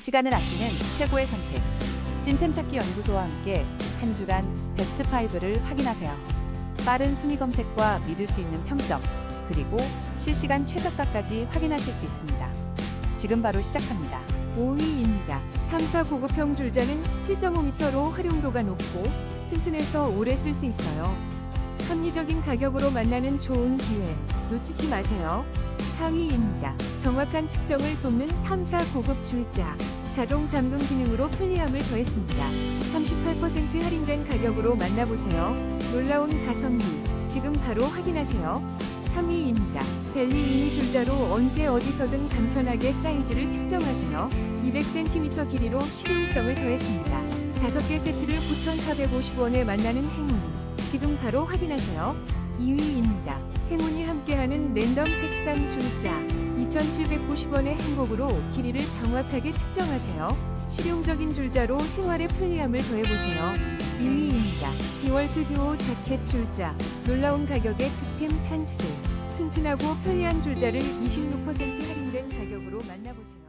시간을 아끼는 최고의 선택. 찐템 찾기 연구소와 함께 한 주간 베스트 5를 확인하세요. 빠른 순위 검색과 믿을 수 있는 평점, 그리고 실시간 최저가까지 확인하실 수 있습니다. 지금 바로 시작합니다. 5위입니다. 탐사 고급형 줄자는 7.5m로 활용도가 높고 튼튼해서 오래 쓸 수 있어요. 합리적인 가격으로 만나는 좋은 기회 놓치지 마세요. 4위입니다. 정확한 측정을 돕는 탐사 고급 줄자. 자동 잠금 기능으로 편리함을 더했습니다. 38% 할인된 가격으로 만나보세요. 놀라운 가성비. 지금 바로 확인하세요. 3위입니다. 벨리 미니 줄자로 언제 어디서든 간편하게 사이즈를 측정하세요. 200cm 길이로 실용성을 더했습니다. 5개 세트를 9,450원에 만나는 행운. 지금 바로 확인하세요. 2위입니다. 행운이 함께하는 랜덤 색상 줄자. 2,790원의 행복으로 길이를 정확하게 측정하세요. 실용적인 줄자로 생활의 편리함을 더해보세요. 2위입니다. 디월트 듀오 자켓 줄자. 놀라운 가격에 득템 찬스. 튼튼하고 편리한 줄자를 26% 할인된 가격으로 만나보세요.